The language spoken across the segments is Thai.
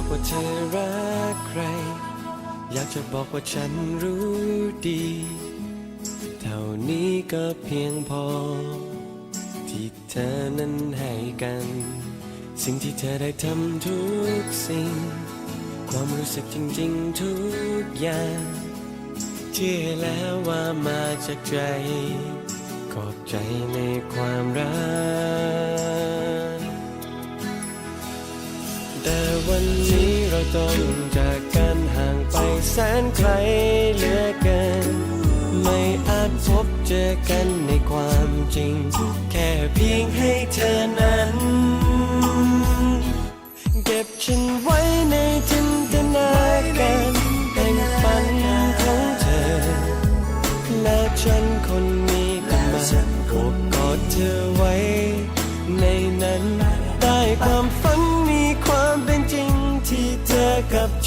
บอกว่าเธอรักใคร อยากจะบอกว่าฉันรู้ดี เท่านี้ก็เพียงพอ ที่เธอนั้นให้กัน สิ่งที่เธอได้ทำทุกสิ่ง ความรู้สึกจริงๆทุกอย่างเชื่อแล้วว่ามาจากใจ ขอบใจในความรัก แต่วันนี้เราต้องจากกันห่างไปแสนไกลเหลือเกิน ไม่อาจพบเจอกันในความจริง แค่เพียงให้เธอนั้น เก็บฉันไว้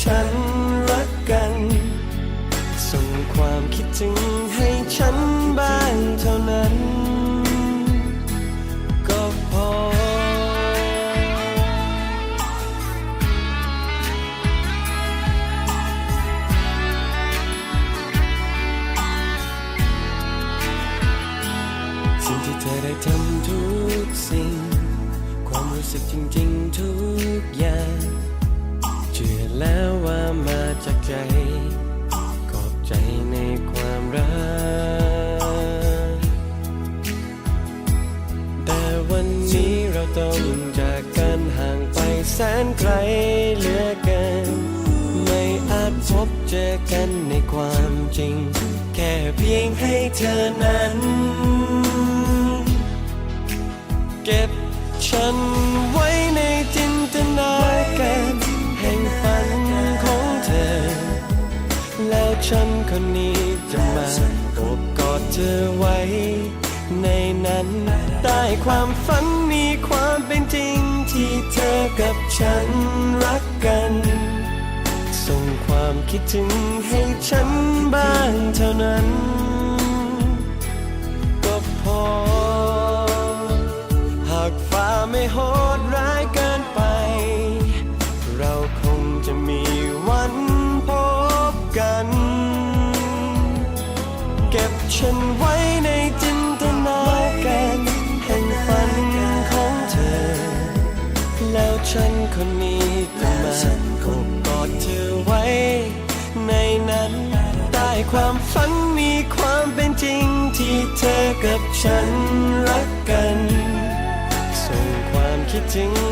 ฉันรักกัน ส่งความคิดถึงให้ฉันบ้างเท่านั้น ก็พอ สิ่งที่เธอได้ทำทุกสิ่ง ความรู้สึกจริงๆทุกอย่าง นไกลเหลือเกิน ไม่อาจพบเจอกันในความจริง แค่เพียงให้เธอนั้น เก็บฉันไว้ในจินตนาการแห่งฝันของเธอ แล้วฉันคนนี้จะมาโอบกอดเธอไว้ ในนั้นได้ความฝันมีความเป็นจริง ฉันรักกัน ส่งความคิดถึงให้ฉันบ้างเท่านั้น ก็พอ หากฟ้าไม่โหดร้ายเกินไป เราคงจะมีวันพบกัน เก็บฉันไว้ในจิ ฉันคนนี้ก็มาคงกอดเธอไว้ ในนั้นใต้ความฝันมีความเป็นจริงที่เธอกับฉันรักกัน ส่งความคิดถึง